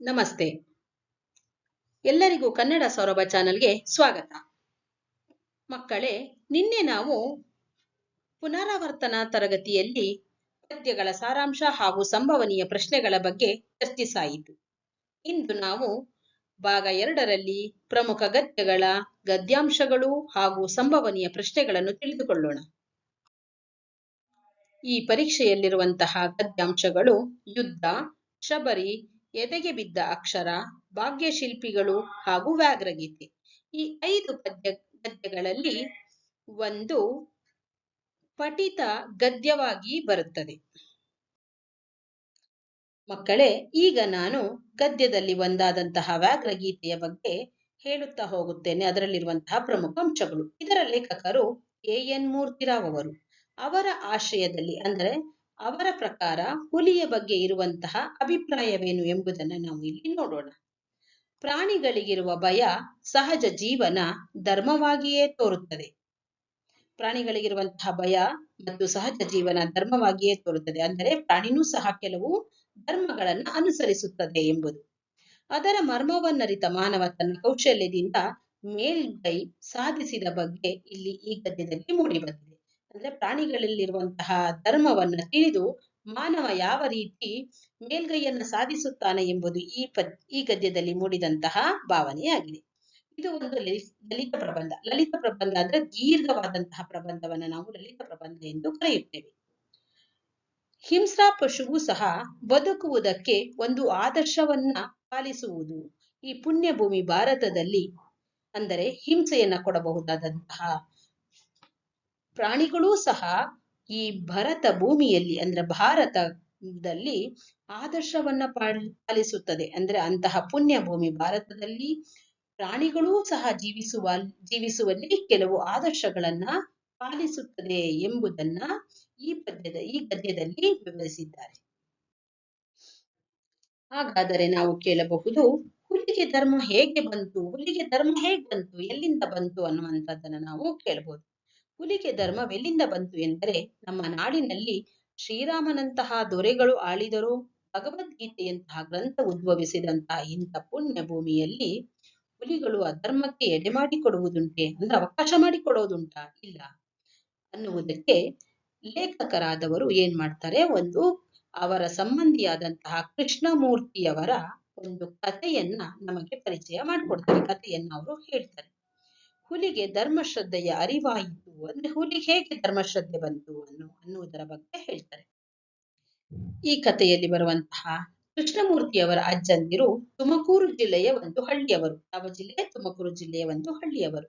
ನಮಸ್ತೆ. ಎಲ್ಲರಿಗೂ ಕನ್ನಡ ಸೌರಭ ಚಾನೆಲ್ಗೆ ಸ್ವಾಗತ. ಮಕ್ಕಳೇ, ನಿನ್ನೆ ನಾವು ಪುನರಾವರ್ತನ ತರಗತಿಯಲ್ಲಿ ಪದ್ಯಗಳ ಸಾರಾಂಶ ಹಾಗೂ ಸಂಭವನೀಯ ಪ್ರಶ್ನೆಗಳ ಬಗ್ಗೆ ಚರ್ಚಿಸಾಯಿತು. ಇಂದು ನಾವು ಭಾಗ ಎರಡರಲ್ಲಿ ಪ್ರಮುಖ ಗದ್ಯಗಳ, ಗದ್ಯಾಂಶಗಳು ಹಾಗೂ ಸಂಭವನೀಯ ಪ್ರಶ್ನೆಗಳನ್ನು ತಿಳಿದುಕೊಳ್ಳೋಣ. ಈ ಪರೀಕ್ಷೆಯಲ್ಲಿರುವಂತಹ ಗದ್ಯಾಂಶಗಳು ಯುದ್ಧ, ಶಬರಿ ಎದೆಗೆ ಬಿದ್ದ ಅಕ್ಷರ ಭಾಗ್ಯಶಿಲ್ಪಿಗಳು ಹಾಗೂ ವ್ಯಾಘ್ರಗೀತೆ. ಈ ಐದು ಪದ್ಯ ಗದ್ಯಗಳಲ್ಲಿ ಒಂದು ಪಠಿತ ಗದ್ಯವಾಗಿ ಬರುತ್ತದೆ. ಮಕ್ಕಳೇ, ಈಗ ನಾನು ಗದ್ಯದಲ್ಲಿ ಒಂದಾದಂತಹ ವ್ಯಾಘ್ರಗೀತೆಯ ಬಗ್ಗೆ ಹೇಳುತ್ತಾ ಹೋಗುತ್ತೇನೆ. ಅದರಲ್ಲಿರುವಂತಹ ಪ್ರಮುಖ ಅಂಶಗಳು. ಇದರ ಲೇಖಕರು ಎ ಎನ್ ಮೂರ್ತಿರಾವ್ ಅವರು. ಅವರ ಆಶಯದಲ್ಲಿ ಅಂದರೆ ಅವರ ಪ್ರಕಾರ ಹುಲಿಯ ಬಗ್ಗೆ ಇರುವಂತಹ ಅಭಿಪ್ರಾಯವೇನು ಎಂಬುದನ್ನು ನಾವು ಇಲ್ಲಿ ನೋಡೋಣ. ಪ್ರಾಣಿಗಳಿಗಿರುವ ಭಯ ಸಹಜ ಜೀವನ ಧರ್ಮವಾಗಿಯೇ ತೋರುತ್ತದೆ. ಪ್ರಾಣಿಗಳಿಗಿರುವಂತಹ ಭಯ ಮತ್ತು ಸಹಜ ಜೀವನ ಧರ್ಮವಾಗಿಯೇ ತೋರುತ್ತದೆ. ಅಂದರೆ ಪ್ರಾಣಿನೂ ಸಹ ಕೆಲವು ಧರ್ಮಗಳನ್ನ ಅನುಸರಿಸುತ್ತದೆ ಎಂಬುದು. ಅದರ ಮರ್ಮವನ್ನರಿತ ಮಾನವ ತನ್ನ ಕೌಶಲ್ಯದಿಂದ ಮೇಲ್ಗೈ ಸಾಧಿಸಿದ ಬಗ್ಗೆ ಇಲ್ಲಿ ಈ ಗದ್ಯದಲ್ಲಿ ಮೂಡಿಬಂದಿದೆ. ಅಂದ್ರೆ ಪ್ರಾಣಿಗಳಲ್ಲಿರುವಂತಹ ಧರ್ಮವನ್ನ ತಿಳಿದು ಮಾನವ ಯಾವ ರೀತಿ ಮೇಲ್ಗೈಯನ್ನ ಸಾಧಿಸುತ್ತಾನೆ ಎಂಬುದು ಈ ಪದ್, ಈ ಗದ್ಯದಲ್ಲಿ ಮೂಡಿದಂತಹ ಭಾವನೆಯಾಗಿದೆ. ಇದು ಒಂದು ಲಲಿತ ಪ್ರಬಂಧ. ಲಲಿತ ಪ್ರಬಂಧ ಅಂದ್ರೆ ದೀರ್ಘವಾದಂತಹ ಪ್ರಬಂಧವನ್ನ ನಾವು ಲಲಿತ ಪ್ರಬಂಧ ಎಂದು ಕರೆಯುತ್ತೇವೆ. ಹಿಂಸಾ ಪಶುವು ಸಹ ಬದುಕುವುದಕ್ಕೆ ಒಂದು ಆದರ್ಶವನ್ನ ಪಾಲಿಸುವುದು. ಈ ಪುಣ್ಯ ಭೂಮಿ ಭಾರತದಲ್ಲಿ ಅಂದರೆ ಹಿಂಸೆಯನ್ನ ಕೊಡಬಹುದಾದಂತಹ ಪ್ರಾಣಿಗಳೂ ಸಹ ಈ ಭರತ ಭೂಮಿಯಲ್ಲಿ ಅಂದ್ರೆ ಭಾರತದಲ್ಲಿ ಆದರ್ಶವನ್ನ ಪಾಲಿಸುತ್ತದೆ. ಅಂದ್ರೆ ಅಂತಹ ಪುಣ್ಯ ಭೂಮಿ ಭಾರತದಲ್ಲಿ ಪ್ರಾಣಿಗಳೂ ಸಹ ಜೀವಿಸುವ, ಜೀವಿಸುವಲ್ಲಿ ಕೆಲವು ಆದರ್ಶಗಳನ್ನ ಪಾಲಿಸುತ್ತದೆ ಎಂಬುದನ್ನ ಈ ಪದ್ಯದ, ಈ ಗದ್ಯದಲ್ಲಿ ವಿವರಿಸಿದ್ದಾರೆ. ಹಾಗಾದರೆ ನಾವು ಕೇಳಬಹುದು, ಹುಲಿಗೆ ಧರ್ಮ ಹೇಗೆ ಬಂತು? ಹುಲಿಗೆ ಧರ್ಮ ಹೇಗೆ ಬಂತು? ಎಲ್ಲಿಂದ ಬಂತು ಅನ್ನುವಂಥದ್ದನ್ನ ನಾವು ಕೇಳಬಹುದು. ಹುಲಿಗೆ ಧರ್ಮವೆಲ್ಲಿಂದ ಬಂತು ಎಂದರೆ ನಮ್ಮ ನಾಡಿನಲ್ಲಿ ಶ್ರೀರಾಮನಂತಹ ದೊರೆಗಳು ಆಳಿದರು. ಭಗವದ್ಗೀತೆಯಂತಹ ಗ್ರಂಥ ಉದ್ಭವಿಸಿದಂತಹ ಇಂಥ ಪುಣ್ಯ ಭೂಮಿಯಲ್ಲಿ ಹುಲಿಗಳು ಅಧರ್ಮಕ್ಕೆ ಎಡೆ ಮಾಡಿಕೊಡುವುದುಂಟೆ? ಅಂದ್ರೆ ಅವಕಾಶ ಮಾಡಿಕೊಡೋದುಂಟಾ? ಇಲ್ಲ. ಅನ್ನುವುದಕ್ಕೆ ಲೇಖಕರಾದವರು ಏನ್ ಮಾಡ್ತಾರೆ? ಒಂದು ಅವರ ಸಂಬಂಧಿಯಾದಂತಹ ಕೃಷ್ಣಮೂರ್ತಿಯವರ ಒಂದು ಕಥೆಯನ್ನ ನಮಗೆ ಪರಿಚಯ ಮಾಡಿಕೊಡ್ತಾರೆ. ಕಥೆಯನ್ನ ಅವರು ಹೇಳ್ತಾರೆ. ಹುಲಿಗೆ ಧರ್ಮಶ್ರದ್ಧೆಯ ಅರಿವಾಯಿತು ಅಂದ್ರೆ ಹುಲಿಗೆ ಹೇಗೆ ಧರ್ಮಶ್ರದ್ಧೆ ಬಂತು ಅನ್ನೋ, ಅನ್ನುವುದರ ಬಗ್ಗೆ ಹೇಳ್ತಾರೆ. ಈ ಕಥೆಯಲ್ಲಿ ಬರುವಂತಹ ಕೃಷ್ಣಮೂರ್ತಿಯವರ ಅಜ್ಜಂದಿರು ತುಮಕೂರು ಜಿಲ್ಲೆಯ ಒಂದು ಹಳ್ಳಿಯವರು. ಯಾವ ಜಿಲ್ಲೆ? ತುಮಕೂರು ಜಿಲ್ಲೆಯ ಒಂದು ಹಳ್ಳಿಯವರು.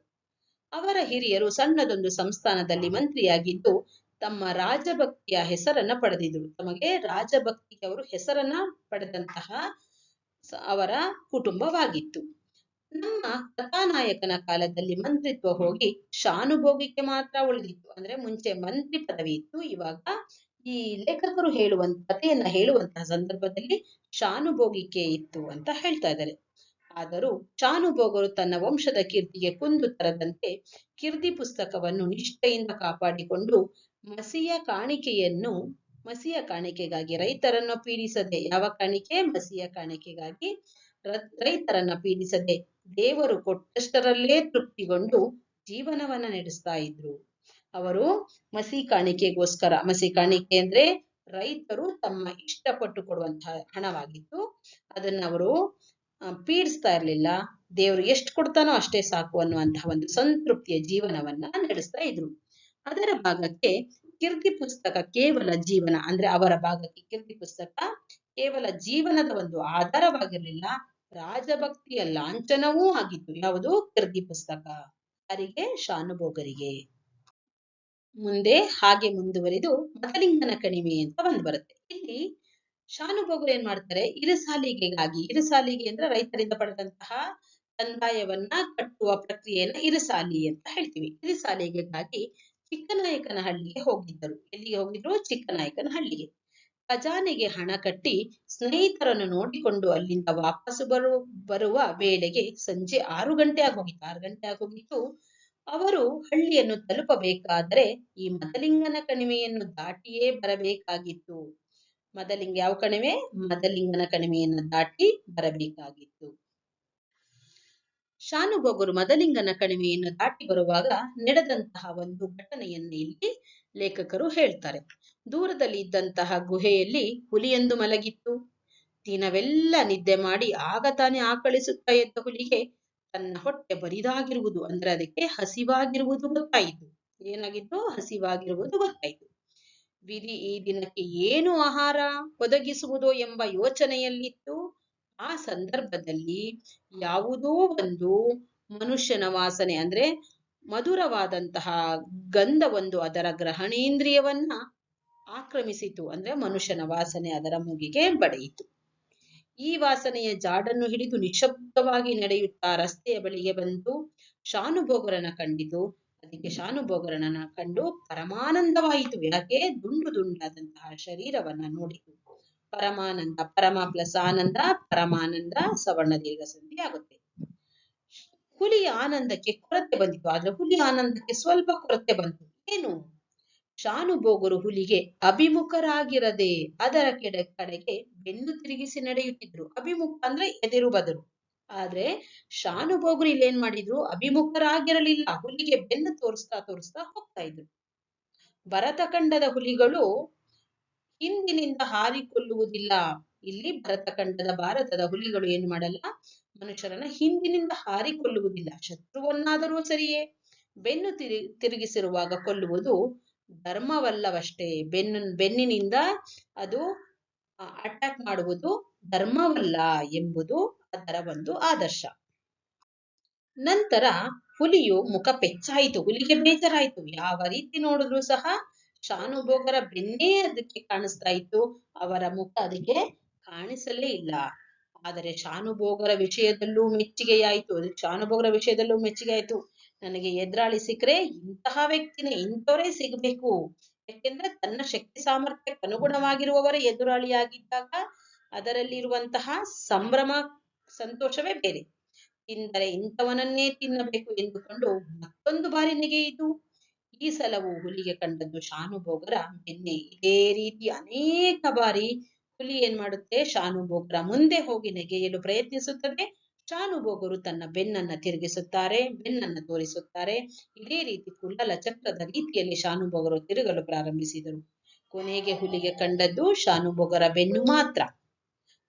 ಅವರ ಹಿರಿಯರು ಸಣ್ಣದೊಂದು ಸಂಸ್ಥಾನದಲ್ಲಿ ಮಂತ್ರಿಯಾಗಿದ್ದು ತಮ್ಮ ರಾಜಭಕ್ತಿಯ ಹೆಸರನ್ನ ಪಡೆದಿದ್ರು. ತಮಗೆ ರಾಜಭಕ್ತಿಯವರು ಹೆಸರನ್ನ ಪಡೆದಂತಹ ಅವರ ಕುಟುಂಬವಾಗಿತ್ತು. ನಮ್ಮ ಕಥಾನಾಯಕನ ಕಾಲದಲ್ಲಿ ಮಂತ್ರಿತ್ವ ಹೋಗಿ ಶಾನುಭೋಗಿಕೆ ಮಾತ್ರ ಉಳಿದಿತ್ತು. ಅಂದ್ರೆ ಮುಂಚೆ ಮಂತ್ರಿ ಪದವಿ ಇತ್ತು, ಇವಾಗ ಈ ಲೇಖಕರು ಹೇಳುವಂತ, ಕಥೆಯನ್ನ ಹೇಳುವಂತಹ ಸಂದರ್ಭದಲ್ಲಿ ಶಾನುಭೋಗಿಕೆ ಇತ್ತು ಅಂತ ಹೇಳ್ತಾ ಇದ್ದಾರೆ. ಆದರೂ ಶಾನುಭೋಗರು ತನ್ನ ವಂಶದ ಕೀರ್ತಿಗೆ ಕುಂದು ತರದಂತೆ ಕೀರ್ತಿ ಪುಸ್ತಕವನ್ನು ನಿಷ್ಠೆಯಿಂದ ಕಾಪಾಡಿಕೊಂಡು ಮಸಿಯ ಕಾಣಿಕೆಯನ್ನು, ಮಸಿಯ ಕಾಣಿಕೆಗಾಗಿ ರೈತರನ್ನು ಪೀಡಿಸದೆ, ಯಾವ ಕಾಣಿಕೆ? ಮಸಿಯ ಕಾಣಿಕೆಗಾಗಿ ರೈತರನ್ನ ಪೀಡಿಸದೆ ದೇವರು ಕೊಟ್ಟಷ್ಟರಲ್ಲೇ ತೃಪ್ತಿಗೊಂಡು ಜೀವನವನ್ನ ನಡೆಸ್ತಾ ಇದ್ರು. ಅವರು ಮಸಿ ಕಾಣಿಕೆಗೋಸ್ಕರ, ಮಸಿ ಕಾಣಿಕೆ ಅಂದ್ರೆ ರೈತರು ತಮ್ಮ ಇಷ್ಟಪಟ್ಟು ಕೊಡುವಂತಹ ಹಣವಾಗಿತ್ತು. ಅದನ್ನ ಅವರು ಪೀಡಿಸ್ತಾ ಇರ್ಲಿಲ್ಲ. ದೇವರು ಎಷ್ಟು ಕೊಡ್ತಾನೋ ಅಷ್ಟೇ ಸಾಕು ಅನ್ನುವಂತಹ ಒಂದು ಸಂತೃಪ್ತಿಯ ಜೀವನವನ್ನ ನಡೆಸ್ತಾ ಇದ್ರು. ಅದರ ಭಾಗಕ್ಕೆ ಕೀರ್ತಿ ಪುಸ್ತಕ ಕೇವಲ ಜೀವನ, ಅಂದ್ರೆ ಅವರ ಭಾಗಕ್ಕೆ ಕೀರ್ತಿ ಪುಸ್ತಕ ಕೇವಲ ಜೀವನದ ಒಂದು ಆಧಾರವಾಗಿರ್ಲಿಲ್ಲ. ರಾಜಭಕ್ತಿಯ ಲಾಂಛನವೂ ಆಗಿತ್ತು. ಯಾವುದು? ಕೀರ್ತಿ ಪುಸ್ತಕ. ಯಾರಿಗೆ? ಶಾನುಭೋಗರಿಗೆ. ಮುಂದೆ ಹಾಗೆ ಮುಂದುವರಿದು ಮತಲಿಂಗನ ಕಣಿವೆ ಅಂತ ಬಂದು ಬರುತ್ತೆ. ಇಲ್ಲಿ ಶಾನುಭೋಗರು ಏನ್ ಮಾಡ್ತಾರೆ? ಇರುಸಾಲಿಗೆಗಾಗಿ, ಇರುಸಾಲಿಗೆ ಅಂದ್ರೆ ರೈತರಿಂದ ಪಡೆದಂತಹ ಕಂದಾಯವನ್ನ ಕಟ್ಟುವ ಪ್ರಕ್ರಿಯೆಯನ್ನ ಇರುಸಾಲಿ ಅಂತ ಹೇಳ್ತೀವಿ. ಇರಸಾ ลีก ಿಗಾಗಿ ಚಿಕ್ಕನಾಯಕನ ಹಳ್ಳಿಗೆ ಹೋಗಿದ್ದರು. ಎಲ್ಲಿಗೆ ಹೋಗಿದ್ರು? ಚಿಕ್ಕನಾಯಕನಹಳ್ಳಿಗೆ. ಖಜಾನೆಗೆ ಹಣ ಕಟ್ಟಿ ಸ್ನೇಹಿತರನ್ನು ನೋಡಿಕೊಂಡು ಅಲ್ಲಿಂದ ವಾಪಸ್ಸು ಬರು, ಬರುವ ವೇಳೆಗೆ ಸಂಜೆ ಆರು ಗಂಟೆ ಆಗೋಗಿತ್ತು. ಆರು ಗಂಟೆ ಆಗೋಗಿತ್ತು. ಅವರು ಹಳ್ಳಿಯನ್ನು ತಲುಪಬೇಕಾದರೆ ಈ ಮದಲಿಂಗನ ಕಣಿವೆಯನ್ನು ದಾಟಿಯೇ ಬರಬೇಕಾಗಿತ್ತು. ಮದಲಿಂಗ ಯಾವ ಕಣಿವೆ? ಮದಲಿಂಗನ ಕಣಿವೆಯನ್ನು ದಾಟಿ ಬರಬೇಕಾಗಿತ್ತು. ಶಾನುಭೋಗರು ಮದಲಿಂಗನ ಕಣಿವೆಯನ್ನು ದಾಟಿ ಬರುವಾಗ ನಡೆದಂತಹ ಒಂದು ಘಟನೆಯನ್ನು ಇಲ್ಲಿ ಲೇಖಕರು ಹೇಳ್ತಾರೆ. ದೂರದಲ್ಲಿ ಇದ್ದಂತಹ ಗುಹೆಯಲ್ಲಿ ಹುಲಿಯೊಂದು ಮಲಗಿತ್ತು. ದಿನವೆಲ್ಲ ನಿದ್ದೆ ಮಾಡಿ ಆಗ ತಾನೇ ಆಕಳಿಸುತ್ತಾ ಎದ್ದ ಹುಲಿಗೆ ತನ್ನ ಹೊಟ್ಟೆ ಬರಿದಾಗಿರುವುದು, ಅಂದ್ರೆ ಅದಕ್ಕೆ ಹಸಿವಾಗಿರುವುದು ಗೊತ್ತಾಯಿತು. ಏನಾಗಿತ್ತು? ಹಸಿವಾಗಿರುವುದು ಗೊತ್ತಾಯಿತು. ವಿಧಿ ಈ ದಿನಕ್ಕೆ ಏನು ಆಹಾರ ಒದಗಿಸುವುದು ಎಂಬ ಯೋಚನೆಯಲ್ಲಿತ್ತು. ಆ ಸಂದರ್ಭದಲ್ಲಿ ಯಾವುದೋ ಒಂದು ಮನುಷ್ಯನ ವಾಸನೆ, ಅಂದ್ರೆ ಮಧುರವಾದಂತಹ ಗಂಧವೊಂದು ಅದರ ಗ್ರಹಣೇಂದ್ರಿಯವನ್ನ ಆಕ್ರಮಿಸಿತು ಅಂದ್ರೆ ಮನುಷ್ಯನ ವಾಸನೆ ಅದರ ಮೂಗಿಗೆ ಬಡೆಯಿತು. ಈ ವಾಸನೆಯ ಜಾಡನ್ನು ಹಿಡಿದು ನಿಶಬ್ದವಾಗಿ ನಡೆಯುತ್ತಾ ರಸ್ತೆಯ ಬಳಿಗೆ ಬಂದು ಶಾನುಭೋಗರನ ಕಂಡಿತು. ಅದಕ್ಕೆ ಶಾನುಭೋಗರನ ಕಂಡು ಪರಮಾನಂದವಾಯಿತು. ಯಾಕೆ? ದುಂಡು ದುಂಡಾದಂತಹ ಶರೀರವನ್ನ ನೋಡಿತು. ಪರಮಾನಂದ, ಪರಮ ಪ್ಲಸ್ ಆನಂದ, ಪರಮಾನಂದ ಸವರ್ಣ ದೀರ್ಘ ಸಂಧಿ ಆಗುತ್ತೆ. ಹುಲಿಯ ಆನಂದಕ್ಕೆ ಕೊರತೆ ಬಂದಿತು ಆದ್ರೆ ಹುಲಿ ಆನಂದಕ್ಕೆ ಸ್ವಲ್ಪ ಕೊರತೆ ಬಂತು. ಏನು? ಶಾನುಭೋಗರು ಹುಲಿಗೆ ಅಭಿಮುಖರಾಗಿರದೆ ಅದರ ಕೆಡ, ಕಡೆಗೆ ಬೆನ್ನು ತಿರುಗಿಸಿ ನಡೆಯುತ್ತಿದ್ರು ಅಭಿಮುಖ ಅಂದ್ರೆ ಎದಿರು ಬದರು. ಆದ್ರೆ ಶಾನುಭೋಗರು ಇಲ್ಲೇನ್ ಮಾಡಿದ್ರು? ಅಭಿಮುಖರಾಗಿರಲಿಲ್ಲ. ಹುಲಿಗೆ ಬೆನ್ನು ತೋರಿಸ್ತಾ ತೋರಿಸ್ತಾ ಹೋಗ್ತಾ ಇದ್ರು. ಭರತಖಂಡದ ಹುಲಿಗಳು ಹಿಂದಿನಿಂದ ಹಾರಿಕೊಳ್ಳುವುದಿಲ್ಲ. ಇಲ್ಲಿ ಭರತಖಂಡದ ಭಾರತದ ಹುಲಿಗಳು ಏನು ಮಾಡಲ್ಲ? ಮನುಷ್ಯರನ್ನ ಹಿಂದಿನಿಂದ ಹಾರಿಕೊಳ್ಳುವುದಿಲ್ಲ. ಶತ್ರುವನ್ನಾದರೂ ಸರಿಯೇ. ಬೆನ್ನು ತಿರು, ತಿರುಗಿಸಿರುವಾಗ ಕೊಲ್ಲುವುದು ಧರ್ಮವಲ್ಲವಷ್ಟೇ. ಬೆನ್ನು ಬೆನ್ನಿನಿಂದ ಅದು ಅಟ್ಯಾಕ್ ಮಾಡುವುದು ಧರ್ಮವಲ್ಲ ಎಂಬುದು ಅದರ ಒಂದು ಆದರ್ಶ. ನಂತರ ಹುಲಿಯು ಮುಖ ಪೆಚ್ಚಾಯಿತು ಹುಲಿಗೆ ಬೇಜಾರಾಯಿತು. ಯಾವ ರೀತಿ ನೋಡಿದ್ರು ಸಹ ಶಾನುಭೋಗರ ಬೆನ್ನೇ ಅದಕ್ಕೆ ಕಾಣಿಸ್ತಾ ಇತ್ತು. ಅವರ ಮುಖ ಅದಕ್ಕೆ ಕಾಣಿಸಲೇ ಇಲ್ಲ. ಆದರೆ ಶಾನುಭೋಗರ ವಿಷಯದಲ್ಲೂ ಮೆಚ್ಚುಗೆಯಾಯಿತು. ಅದಕ್ಕೆ ಶಾನುಭೋಗರ ವಿಷಯದಲ್ಲೂ ಮೆಚ್ಚುಗೆ ಆಯ್ತು ನನಗೆ ಎದುರಾಳಿ ಸಿಕ್ಕರೆ ಇಂತಹ ವ್ಯಕ್ತಿನೇ ಇಂಥವರೇ ಸಿಗಬೇಕು. ಯಾಕೆಂದ್ರೆ ತನ್ನ ಶಕ್ತಿ ಸಾಮರ್ಥ್ಯಕ್ಕೆ ಅನುಗುಣವಾಗಿರುವವರ ಎದುರಾಳಿಯಾಗಿದ್ದಾಗ ಅದರಲ್ಲಿರುವಂತಹ ಸಂಭ್ರಮ, ಸಂತೋಷವೇ ಬೇರೆ. ತಿಂದರೆ ಇಂಥವನನ್ನೇ ತಿನ್ನಬೇಕು ಎಂದುಕೊಂಡು ಮತ್ತೊಂದು ಬಾರಿ ನೆಗೆಯಿತು ಈ ಸಲವು ಹುಲಿಗೆ ಕಂಡದ್ದು ಶಾನುಭೋಗರ ಬೆನ್ನೆ. ಇದೇ ರೀತಿ ಅನೇಕ ಬಾರಿ ಹುಲಿ ಏನ್ ಮಾಡುತ್ತೆ ಶಾನುಭೋಗರ ಮುಂದೆ ಹೋಗಿ ನೆಗೆಯಲು ಪ್ರಯತ್ನಿಸುತ್ತದೆ. ಶಾನುಭೋಗರು ತನ್ನ ಬೆನ್ನನ್ನ ತಿರುಗಿಸುತ್ತಾರೆ, ಬೆನ್ನನ್ನ ತೋರಿಸುತ್ತಾರೆ. ಇದೇ ರೀತಿ ಕುಳ್ಳಲ ಚಕ್ರದ ರೀತಿಯಲ್ಲಿ ಶಾನುಭೋಗರು ತಿರುಗಲು ಪ್ರಾರಂಭಿಸಿದರು. ಕೊನೆಗೆ ಹುಲಿಗೆ ಕಂಡದ್ದು ಶಾನುಭೋಗರ ಬೆನ್ನು ಮಾತ್ರ.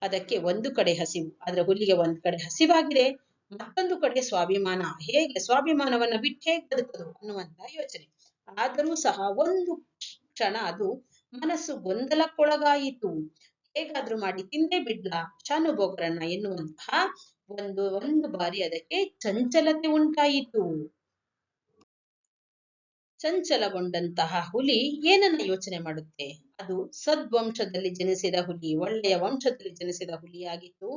ಅದಕ್ಕೆ ಒಂದು ಕಡೆ ಹಸಿವು ಅದರ ಹುಲಿಗೆ ಒಂದು ಕಡೆ ಹಸಿವಾಗಿದೆ. ಮತ್ತೊಂದು ಕಡೆ ಸ್ವಾಭಿಮಾನ. ಹೇಗೆ ಸ್ವಾಭಿಮಾನವನ್ನ ಬಿಟ್ಟು ಹೇಗೆ ಬದುಕದು ಅನ್ನುವಂತಹ ಯೋಚನೆ. ಆದರೂ ಸಹ ಒಂದು ಕ್ಷಣ ಅದು ಮನಸ್ಸು ಗೊಂದಲಕ್ಕೊಳಗಾಯಿತು. ಹೇಗಾದ್ರೂ ಮಾಡಿ ತಿಂದೇ ಬಿಡ್ಲಾ? ಶಾನುಭೋಗರನ್ನ ಎನ್ನುವಂತಹ ಒಂದು ಒಂದು ಬಾರಿ ಅದಕ್ಕೆ ಚಂಚಲತೆ ಉಂಟಾಯಿತು. ಚಂಚಲಗೊಂಡಂತಹ ಹುಲಿ ಏನನ್ನ ಯೋಚನೆ ಮಾಡುತ್ತೆ? ಅದು ಸದ್ವಂಶದಲ್ಲಿ ಜನಿಸಿದ ಹುಲಿ, ಒಳ್ಳೆಯ ವಂಶದಲ್ಲಿ ಜನಿಸಿದ ಹುಲಿಯಾಗಿತ್ತು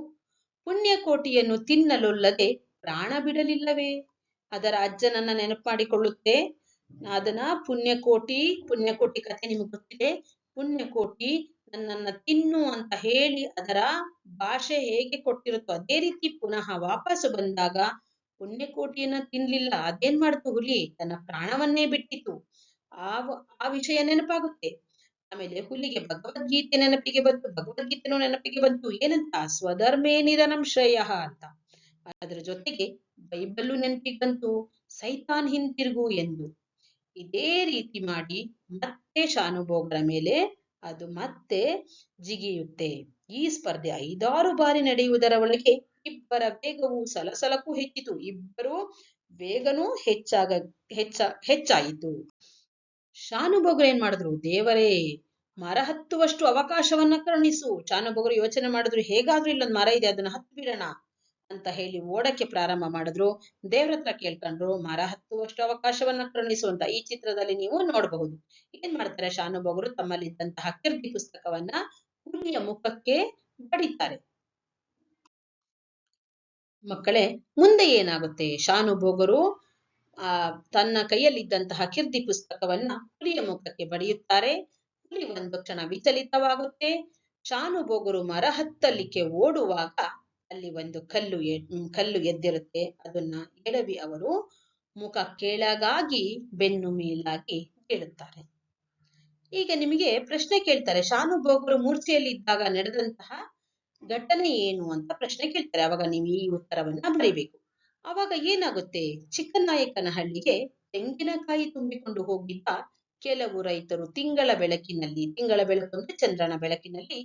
ಪುಣ್ಯಕೋಟಿಯನ್ನು ತಿನ್ನಲೊಲ್ಲದೆ ಪ್ರಾಣ ಬಿಡಲಿಲ್ಲವೇ? ಅದರ ಅಜ್ಜನನ್ನ ನೆನಪು ಮಾಡಿಕೊಳ್ಳುತ್ತೆ. ಅದನ್ನ ಪುಣ್ಯಕೋಟಿ ಪುಣ್ಯಕೋಟಿ ಕಥೆ ನಿಮಗೆ ಗೊತ್ತಿದೆ. ಪುಣ್ಯಕೋಟಿ ನನ್ನನ್ನ ತಿನ್ನು ಅಂತ ಹೇಳಿ ಅದರ ಭಾಷೆ ಹೇಗೆ ಕೊಟ್ಟಿರುತ್ತೋ ಅದೇ ರೀತಿ ಪುನಃ ವಾಪಸ್ಸು ಬಂದಾಗ ಪುಣ್ಯಕೋಟಿಯನ್ನ ತಿನ್ಲಿಲ್ಲ, ಅದೇನ್ ಮಾಡ್ತು ಹುಲಿ? ತನ್ನ ಪ್ರಾಣವನ್ನೇ ಬಿಟ್ಟಿತು. ಆ ಆ ವಿಷಯ ನೆನಪಾಗುತ್ತೆ. ಆಮೇಲೆ ಹುಲಿಗೆ ಭಗವದ್ಗೀತೆ ನೆನಪಿಗೆ ಬಂತು, ಭಗವದ್ಗೀತೆನೂ ನೆನಪಿಗೆ ಬಂತು. ಏನಂತ? ಸ್ವಧರ್ಮೇ ನಿಧನಂ ಶ್ರೇಯ ಅಂತ. ಅದರ ಜೊತೆಗೆ ಬೈಬಲ್ಲು ನೆನಪಿಗೆ ಬಂತು, ಸೈತಾನ್ ಹಿಂತಿರುಗು ಎಂದು. ಇದೇ ರೀತಿ ಮಾಡಿ ಮತ್ತೆ ಶಾನುಭೋಗರ ಮೇಲೆ ಅದು ಮತ್ತೆ ಜಿಗಿಯುತ್ತೆ. ಈ ಸ್ಪರ್ಧೆ ಐದಾರು ಬಾರಿ ನಡೆಯುವುದರ ಒಳಗೆ ಇಬ್ಬರ ವೇಗವು ಸಲಸಲಕ್ಕೂ ಹೆಚ್ಚಿತು. ಇಬ್ಬರು ವೇಗನೂ ಹೆಚ್ಚಾಗ, ಹೆಚ್ಚ, ಹೆಚ್ಚಾಯಿತು. ಶಾನುಭೋಗರು ಏನ್ ಮಾಡಿದ್ರು? ದೇವರೇ, ಮರ ಹತ್ತುವಷ್ಟು ಅವಕಾಶವನ್ನ ಕರುಣಿಸು. ಶಾನುಭೋಗರು ಯೋಚನೆ ಮಾಡಿದ್ರು, ಹೇಗಾದ್ರೂ ಇಲ್ಲೊಂದು ಮರ ಇದೆ, ಅದನ್ನ ಹತ್ತು ಬಿಡೋಣ ಅಂತ ಹೇಳಿ ಓಡಕ್ಕೆ ಪ್ರಾರಂಭ ಮಾಡಿದ್ರು. ದೇವ್ರ ಹತ್ರ ಕೇಳ್ಕೊಂಡ್ರು, ಮರ ಹತ್ತುವಷ್ಟು ಅವಕಾಶವನ್ನ ಕರುಣಿಸು ಅಂತ ಈ ಚಿತ್ರದಲ್ಲಿ ನೀವು ನೋಡಬಹುದು. ಏನ್ ಮಾಡ್ತಾರೆ? ಶಾನುಭೋಗರು ತಮ್ಮಲ್ಲಿದ್ದಂತಹ ಕಿರ್ದಿ ಪುಸ್ತಕವನ್ನ ಹುಲಿಯ ಮುಖಕ್ಕೆ ಬಡಿತಾರೆ. ಮಕ್ಕಳೇ, ಮುಂದೆ ಏನಾಗುತ್ತೆ? ಶಾನುಭೋಗರು, ಆ, ತನ್ನ ಕೈಯಲ್ಲಿದ್ದಂತಹ ಕಿರ್ದಿ ಪುಸ್ತಕವನ್ನ ಹುಲಿಯ ಮುಖಕ್ಕೆ ಬಡಿಯುತ್ತಾರೆ. ಹುಲಿ ಒಂದು ಕ್ಷಣ ವಿಚಲಿತವಾಗುತ್ತೆ. ಶಾನುಭೋಗರು ಮರ ಹತ್ತಲಿಕ್ಕೆ ಓಡುವಾಗ ಅಲ್ಲಿ ಒಂದು ಕಲ್ಲು ಕಲ್ಲು ಎದ್ದಿರುತ್ತೆ. ಅದನ್ನ ಎಡವಿ ಅವರು ಮುಖ ಕೆಳಗಾಗಿ ಬೆನ್ನು ಮೇಲಾಗಿ ಬೀಳುತ್ತಾರೆ. ಈಗ ನಿಮಗೆ ಪ್ರಶ್ನೆ ಕೇಳ್ತಾರೆ, ಶಾನುಭೋಗರು ಮೂರ್ಛೆಯಲ್ಲಿದ್ದಾಗ ನಡೆದಂತಹ ಘಟನೆ ಏನು ಅಂತ ಪ್ರಶ್ನೆ ಕೇಳ್ತಾರೆ. ಅವಾಗ ನೀವು ಈ ಉತ್ತರವನ್ನ ಬರೀಬೇಕು. ಅವಾಗ ಏನಾಗುತ್ತೆ? ಚಿಕ್ಕನಾಯಕನ ಹಳ್ಳಿಗೆ ತೆಂಗಿನಕಾಯಿ ತುಂಬಿಕೊಂಡು ಹೋಗಿದ್ದ ಕೆಲವು ರೈತರು ತಿಂಗಳ ಬೆಳಕಿನಲ್ಲಿ, ತಿಂಗಳ ಬೆಳಕು ಅಂದ್ರೆ ಚಂದ್ರನ ಬೆಳಕಿನಲ್ಲಿ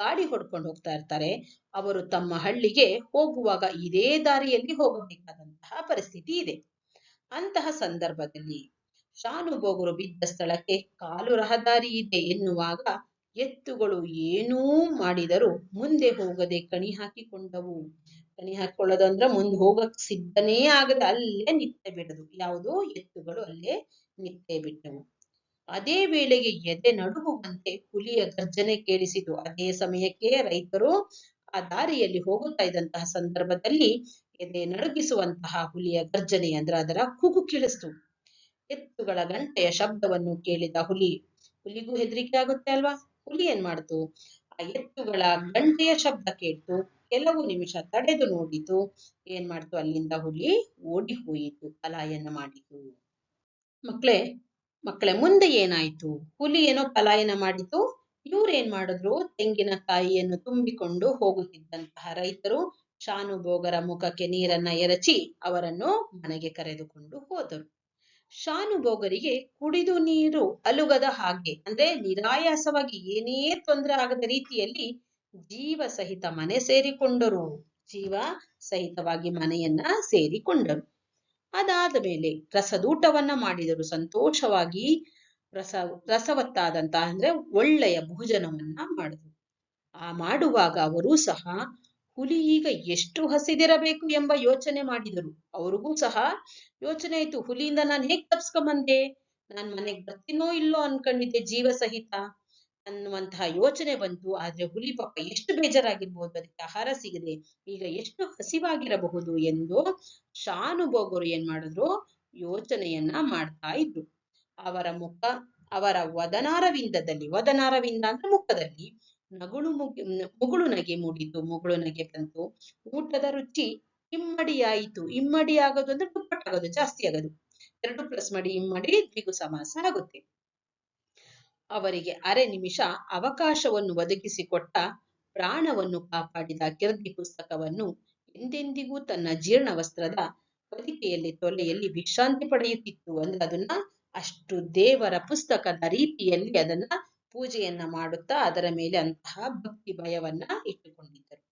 ಗಾಡಿ ಹೊಡ್ಕೊಂಡು ಹೋಗ್ತಾ ಇರ್ತಾರೆ. ಅವರು ತಮ್ಮ ಹಳ್ಳಿಗೆ ಹೋಗುವಾಗ ಇದೇ ದಾರಿಯಲ್ಲಿ ಹೋಗಬೇಕಾದಂತಹ ಪರಿಸ್ಥಿತಿ ಇದೆ. ಅಂತಹ ಸಂದರ್ಭದಲ್ಲಿ ಶಾನುಭೋಗರು ಬಿದ್ದ ಸ್ಥಳಕ್ಕೆ ಕಾಲು ರಹದಾರಿ ಇದೆ ಎನ್ನುವಾಗ ಎತ್ತುಗಳು ಏನೂ ಮಾಡಿದರೂ ಮುಂದೆ ಹೋಗದೆ ಕಣಿ ಹಾಕಿಕೊಂಡವು. ಕಣಿ ಹಾಕೊಳ್ಳೋದು ಅಂದ್ರೆ ಮುಂದೆ ಹೋಗಕ್ ಸಿದ್ಧನೇ ಆಗದ, ಅಲ್ಲೇ ನಿತ್ತೆ ಬಿಡದು. ಯಾವುದೋ ಎತ್ತುಗಳು ಅಲ್ಲೇ ನಿತ್ತೆ ಬಿಟ್ಟವು. ಅದೇ ವೇಳೆಗೆ ಎದೆ ನಡುಗುವಂತೆ ಹುಲಿಯ ಗರ್ಜನೆ ಕೇಳಿಸಿತು. ಅದೇ ಸಮಯಕ್ಕೆ ರೈತರು ಆ ದಾರಿಯಲ್ಲಿ ಹೋಗುತ್ತಾ ಇದ್ದಂತಹ ಸಂದರ್ಭದಲ್ಲಿ ಎದೆ ನಡುಗಿಸುವಂತಹ ಹುಲಿಯ ಗರ್ಜನೆ ಅಂದ್ರೆ ಅದರ ಕೂಗು ಕೇಳಿಸ್ತು. ಎತ್ತುಗಳ ಗಂಟೆಯ ಶಬ್ದವನ್ನು ಕೇಳಿದ ಹುಲಿ. ಹುಲಿಗೂ ಹೆದರಿಕೆ ಆಗುತ್ತೆ ಅಲ್ವಾ? ಹುಲಿ ಏನ್ ಮಾಡ್ತು? ಆ ಎತ್ತುಗಳ ಗಂಟೆಯ ಶಬ್ದ ಕೇಳ್ತು ಕೆಲವು ನಿಮಿಷ ತಡೆದು ನೋಡಿತು. ಏನ್ ಮಾಡ್ತು? ಅಲ್ಲಿಂದ ಹುಲಿ ಓಡಿ ಹೋಯಿತು, ಪಲಾಯನ ಮಾಡಿತು. ಮಕ್ಕಳೇ ಮಕ್ಕಳೇ, ಮುಂದೆ ಏನಾಯ್ತು? ಹುಲಿ ಏನೋ ಪಲಾಯನ ಮಾಡಿತು. ಇವ್ರೇನ್ ಮಾಡಿದ್ರು? ತೆಂಗಿನಕಾಯಿಯನ್ನು ತುಂಬಿಕೊಂಡು ಹೋಗುತ್ತಿದ್ದಂತಹ ರೈತರು ಶಾನುಭೋಗರ ಮುಖಕ್ಕೆ ನೀರನ್ನ ಎರಚಿ ಅವರನ್ನು ಮನೆಗೆ ಕರೆದುಕೊಂಡು ಹೋದರು. ಶಾನುಭೋಗರಿಗೆ ಕುಡಿದು ನೀರು ಅಲುಗದ ಹಾಗೆ, ಅಂದ್ರೆ ನಿರಾಯಾಸವಾಗಿ ಏನೇ ತೊಂದರೆ ಆಗದ ರೀತಿಯಲ್ಲಿ ಜೀವ ಸಹಿತ ಮನೆ ಸೇರಿಕೊಂಡರು. ಜೀವ ಸಹಿತವಾಗಿ ಮನೆಯನ್ನ ಸೇರಿಕೊಂಡರು. ಅದಾದ ಮೇಲೆ ರಸದೂಟವನ್ನ ಮಾಡಿದರು. ಸಂತೋಷವಾಗಿ ರಸ, ರಸವತ್ತಾದಂತಹ, ಅಂದ್ರೆ ಒಳ್ಳೆಯ ಭೋಜನವನ್ನ ಮಾಡಿದರು. ಆ ಮಾಡುವಾಗ ಅವರು ಸಹ ಹುಲಿ ಈಗ ಎಷ್ಟು ಹಸಿದಿರಬೇಕು ಎಂಬ ಯೋಚನೆ ಮಾಡಿದರು. ಅವ್ರಿಗೂ ಸಹ ಯೋಚನೆ ಆಯ್ತು. ಹುಲಿಯಿಂದ ನಾನು ಹೇಗ್ ತಪ್ಸ್ಕೊಂಬಂದೆ? ನಾನ್ ಮನೆಗ್ ಬರ್ತೀನೋ ಇಲ್ಲೋ ಅನ್ಕೊಂಡಿದ್ದೆ ಜೀವ ಸಹಿತ. ಅನ್ನುವಂತಹ ಯೋಚನೆ ಬಂತು. ಆದ್ರೆ ಹುಲಿ ಪಾಪ ಎಷ್ಟು ಬೇಜಾರಾಗಿರ್ಬೋದು. ಅದಕ್ಕೆ ಆಹಾರ ಸಿಗದೆ ಈಗ ಎಷ್ಟು ಹಸಿವಾಗಿರಬಹುದು ಎಂದು ಶಾನುಭೋಗರು ಏನ್ ಮಾಡಿದ್ರು? ಯೋಚನೆಯನ್ನ ಮಾಡ್ತಾ ಇದ್ರು. ಅವರ ಮುಖ, ಅವರ ವದನಾರವಿಂದದಲ್ಲಿ, ವದನಾರವಿಂದ ಅಂದ್ರೆ ಮುಖದಲ್ಲಿ ನಗುಳು ಮುಗಿ, ಮುಗುಳು ನಗೆ ಮೂಡಿತು, ಮುಗುಳು ನಗೆ ಬಂತು ಊಟದ ರುಚಿ ಇಮ್ಮಡಿಯಾಯಿತು. ಇಮ್ಮಡಿ ಆಗೋದು ಅಂದ್ರೆ ದುಪ್ಪಟ್ಟಾಗೋದು ಜಾಸ್ತಿ ಆಗೋದು. ಎರಡು ಪ್ಲಸ್ ಮಾಡಿ, ಇಮ್ಮಡಿ, ದ್ವಿಗು ಸಮಾಸ ಆಗುತ್ತೆ. ಅವರಿಗೆ ಅರೆ ನಿಮಿಷ ಅವಕಾಶವನ್ನು ಒದಗಿಸಿಕೊಟ್ಟ ಪ್ರಾಣವನ್ನು ಕಾಪಾಡಿದ ಕಿರ್ದಿ ಪುಸ್ತಕವನ್ನು ಎಂದೆಂದಿಗೂ ತನ್ನ ಜೀರ್ಣ ವಸ್ತ್ರದ ಹೊದಿಕೆಯಲ್ಲಿ, ತೊಲೆಯಲ್ಲಿ ವಿಶ್ರಾಂತಿ ಪಡೆಯುತ್ತಿತ್ತು. ಅಂದ್ರೆ ಅದನ್ನ ಅಷ್ಟು ದೇವರ ಪುಸ್ತಕದ ರೀತಿಯಲ್ಲಿ ಅದನ್ನ ಪೂಜೆಯನ್ನ ಮಾಡುತ್ತಾ ಅದರ ಮೇಲೆ ಅಂತಹ ಭಕ್ತಿ ಭಯವನ್ನ ಇಟ್ಟುಕೊಂಡಿದ್ದರು.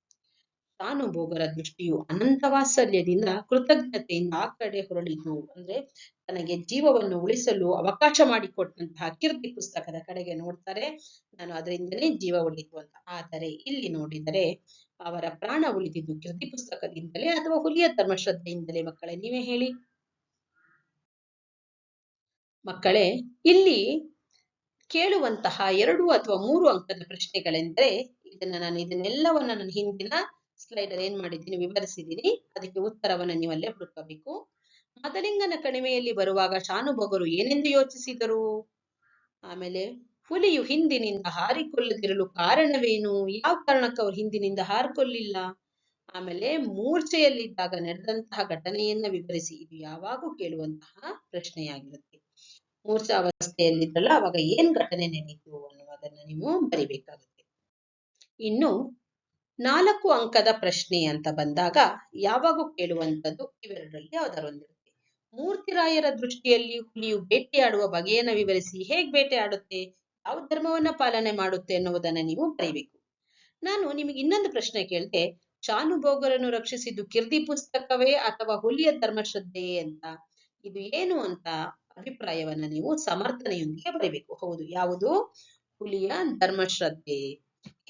ಶಾನುಭೋಗರ ದೃಷ್ಟಿಯು ಅನಂತ ವಾತ್ಸಲ್ಯದಿಂದ ಕೃತಜ್ಞತೆಯಿಂದ ಆ ಕಡೆ ಹೊರಳಿತು. ಅಂದ್ರೆ ತನಗೆ ಜೀವವನ್ನು ಉಳಿಸಲು ಅವಕಾಶ ಮಾಡಿಕೊಟ್ಟಂತಹ ಕೀರ್ತಿ ಪುಸ್ತಕದ ಕಡೆಗೆ ನೋಡ್ತಾರೆ. ನಾನು ಅದರಿಂದಲೇ ಜೀವ ಉಳಿತು ಅಂತ. ಆದರೆ ಇಲ್ಲಿ ನೋಡಿದರೆ ಅವರ ಪ್ರಾಣ ಉಳಿದಿದ್ದು ಕೀರ್ತಿ ಪುಸ್ತಕದಿಂದಲೇ ಅಥವಾ ಹುಲಿಯ ಧರ್ಮಶ್ರದ್ಧೆಯಿಂದಲೇ ಮಕ್ಕಳೇ? ನೀವೇ ಹೇಳಿ. ಮಕ್ಕಳೇ, ಇಲ್ಲಿ ಕೇಳುವಂತಹ ಎರಡು ಅಥವಾ ಮೂರು ಅಂಕದ ಪ್ರಶ್ನೆಗಳೆಂದರೆ, ಇದನ್ನ ನಾನು ಇದನ್ನೆಲ್ಲವನ್ನ ನಾನು ಹಿಂದಿನ ಸ್ಲೈಡ್ ಅಲ್ಲಿ ಏನ್ ಮಾಡಿದ್ದೀನಿ, ವಿವರಿಸಿದ್ದೀನಿ. ಅದಕ್ಕೆ ಉತ್ತರವನ್ನ ನೀವು ಅಲ್ಲೇ ಹುಡುಕಬೇಕು. ಮದಲಿಂಗನ ಕಣಿವೆಯಲ್ಲಿ ಬರುವಾಗ ಶಾನುಭೋಗರು ಏನೆಂದು ಯೋಚಿಸಿದರು? ಆಮೇಲೆ, ಹುಲಿಯು ಹಿಂದಿನಿಂದ ಹಾರಿಕೊಳ್ಳದಿರಲು ಕಾರಣವೇನು? ಯಾವ ಕಾರಣಕ್ಕೆ ಅವ್ರು ಹಿಂದಿನಿಂದ ಹಾರಿಕೊಳ್ಳಿಲ್ಲ. ಆಮೇಲೆ, ಮೂರ್ಛೆಯಲ್ಲಿದ್ದಾಗ ನಡೆದಂತಹ ಘಟನೆಯನ್ನ ವಿವರಿಸಿ, ಇದು ಯಾವಾಗೂ ಕೇಳುವಂತಹ ಪ್ರಶ್ನೆಯಾಗಿರುತ್ತೆ. ಮೂರ್ಛಾವಸ್ಥೆಯಲ್ಲಿದ್ರಲ್ಲ, ಅವಾಗ ಏನ್ ಘಟನೆ ನಡೀತು ಅನ್ನುವುದನ್ನ ನೀವು ಬರಿಬೇಕಾಗುತ್ತೆ. ಇನ್ನು ನಾಲ್ಕು ಅಂಕದ ಪ್ರಶ್ನೆ ಅಂತ ಬಂದಾಗ, ಯಾವಾಗೂ ಕೇಳುವಂಥದ್ದು ಇವೆರಡರಲ್ಲಿ ಯಾವ್ದಾರೊಂದಿರುತ್ತೆ? ಮೂರ್ತಿರಾಯರ ದೃಷ್ಟಿಯಲ್ಲಿ ಹುಲಿಯು ಬೇಟೆಯಾಡುವ ಬಗೆಯನ್ನ ವಿವರಿಸಿ ಹೇಗ್ ಬೇಟೆಯಾಡುತ್ತೆ? ಯಾವ ಧರ್ಮವನ್ನ ಪಾಲನೆ ಮಾಡುತ್ತೆ ಅನ್ನುವುದನ್ನ ನೀವು ಬರೀಬೇಕು. ನಾನು ನಿಮಗೆ ಇನ್ನೊಂದು ಪ್ರಶ್ನೆ ಕೇಳಿದೆ ಶಾನುಭೋಗರನ್ನು ರಕ್ಷಿಸಿದ್ದು ಕಿರ್ದಿ ಪುಸ್ತಕವೇ ಅಥವಾ ಹುಲಿಯ ಧರ್ಮಶ್ರದ್ಧೆಯೇ ಅಂತ? ಇದು ಏನು ಅಂತ? ಅಭಿಪ್ರಾಯವನ್ನ ನೀವು ಸಮರ್ಥನೆಯೊಂದಿಗೆ ಬರೀಬೇಕು. ಹೌದು, ಯಾವುದು? ಹುಲಿಯ ಧರ್ಮಶ್ರದ್ಧೆ.